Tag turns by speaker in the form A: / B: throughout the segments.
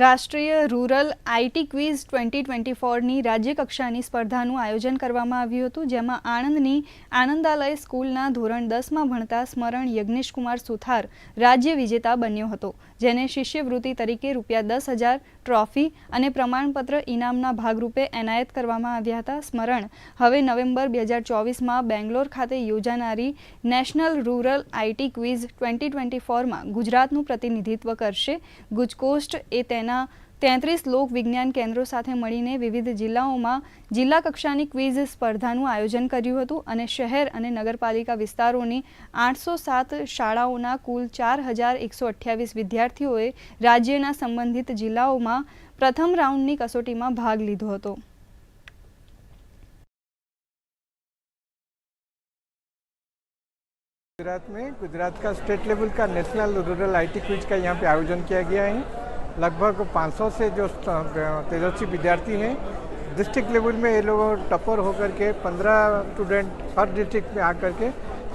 A: રાષ્ટ્રીય rural IT quiz twenty twenty ફોરની રાજ્યકક્ષાની સ્પર્ધાનું આયોજન કરવામાં આવ્યું હતું, જેમાં આણંદની આનંદાલય સ્કૂલના ધોરણ દસમાં ભણતા સ્મરણ યજ્ઞેશકુમાર સુથાર રાજ્ય વિજેતા બન્યો હતો, જેને શિષ્યવૃત્તિ તરીકે રૂપિયા દસ હજાર ટ્રોફી અને પ્રમાણપત્ર ઇનામના ભાગરૂપે એનાયત કરવામાં આવ્યા હતા. સ્મરણ હવે નવેમ્બર બે હજાર ચોવીસમાં બેંગ્લોર ખાતે યોજાનારી national rural IT quiz twenty twenty ફોરમાં ગુજરાતનું પ્રતિનિધિત્વ કરશે. ગુજકોસ્ટ એ તેના તેત્રીસ લોક વિજ્ઞાન કેન્દ્રો સાથે મળીને વિવિધ જિલ્લાઓમાં જિલ્લા કક્ષાની ક્વિઝ સ્પર્ધાનું આયોજન કર્યું હતું અને શહેર અને નગરપાલિકા વિસ્તારોની આઠસો સાત શાળાઓના કુલ ચાર હજાર એકસો અઠ્યાવીસ વિદ્યાર્થીઓએ રાજ્યના સંબંધિત જિલ્લાઓમાં પ્રથમ રાઉન્ડની કસોટીમાં ભાગ લીધો હતો
B: गुजरात में गुजरात का स्टेट लेवल का नेशनल रूरल आईटी क्विज का यहाँ पे आयोजन किया गया है लगभग 500 से जो तेजस्वी विद्यार्थी हैं डिस्ट्रिक्ट लेवल में ये लोग टॉपर होकर के 15 स्टूडेंट हर डिस्ट्रिक्ट में आकर के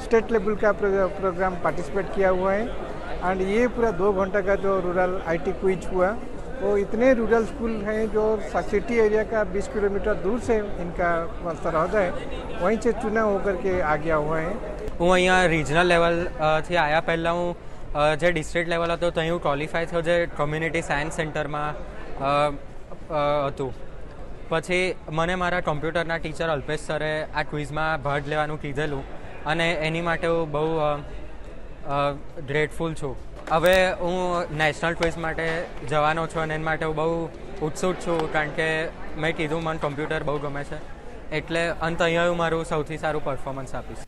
B: स्टेट लेवल का प्रो- प्रोग्राम पार्टिसिपेट किया हुआ है एंड ये पूरा दो घंटा का जो रूरल आईटी क्विज हुआ वो इतने रूरल स्कूल हैं जो सिटी एरिया का 20 किलोमीटर दूर से इनका सरहद है वहीं से चुना होकर के आ गया हुआ है
C: હું અહીંયા રિજનલ લેવલ અ, થી આવ્યા પહેલાં હું અ, જે ડિસ્ટ્રિક્ટ લેવલ હતો ત્યાં હું ક્વોલિફાય થયો જે કોમ્યુનિટી સાયન્સ સેન્ટરમાં હતું. પછી મને મારા કોમ્પ્યુટરના ટીચર અલ્પેશ સરે આ ક્વિઝમાં ભાગ લેવાનું કીધેલું અને એની માટે હું બહુ ગ્રેટફુલ છું. હવે હું નેશનલ ક્વિઝ માટે જવાનો છું અને એના માટે હું બહુ ઉત્સુક છું કારણ કે મેં કીધું, મને કોમ્પ્યુટર બહુ ગમે છે. એટલે અંત અહીંયા હું મારું સૌથી સારું પરફોર્મન્સ આપીશ.